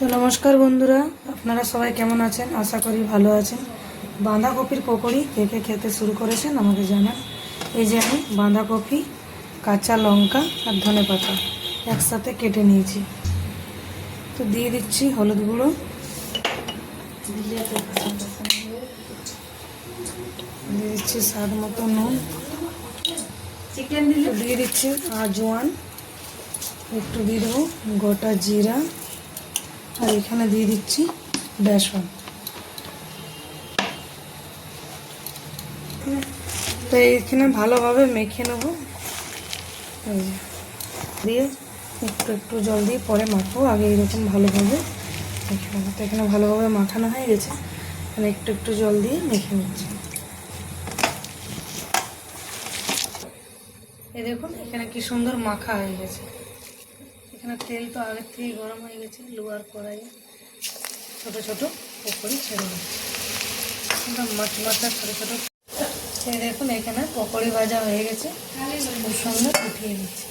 তো নমস্কার বন্ধুরা আপনারা সবাই কেমন আছেন? আশা করি ভালো আছেন। বাঁধাকপির পকোড়ি কে কে খেতে শুরু করেছেন আমাকে জানান। এই যে আমি বাঁধাকপি কাঁচা লঙ্কা আর ধনে পাতা একসাথে কেটে নিয়েছি। তো দিয়ে দিচ্ছি হলুদ গুঁড়ো। দিয়ে দিচ্ছি স্বাদ মতো নুন। চিকেন দিয়ে দিচ্ছি আজওয়ান। একটু দিয়ে দেবো গোটা জিরা। আর এখানে দিয়ে দিচ্ছি বেসন। তো এখানে ভালোভাবে মেখে নেব। দিয়ে একটু একটু জল দিয়ে পরে মাখবো। আগে এরকম ভালোভাবে মেখে নেব। তো এখানে ভালোভাবে মাখানো হয়ে গেছে। এখানে একটু একটু জল দিয়ে মেখে নিচ্ছি। এই দেখুন, এখানে কি সুন্দর মাখা হয়ে গেছে। এখানে তেল তো আগের থেকেই গরম হয়ে গেছে লোয়ার কড়াইয়ে ছোটো ছোটো পকোড়ি ছেড়ে দিচ্ছি মাছ ছোটো ছোটো। এই দেখুন, এখানে পকোড়ি ভাজা হয়ে গেছে। খুব সুন্দর উঠিয়ে দিচ্ছি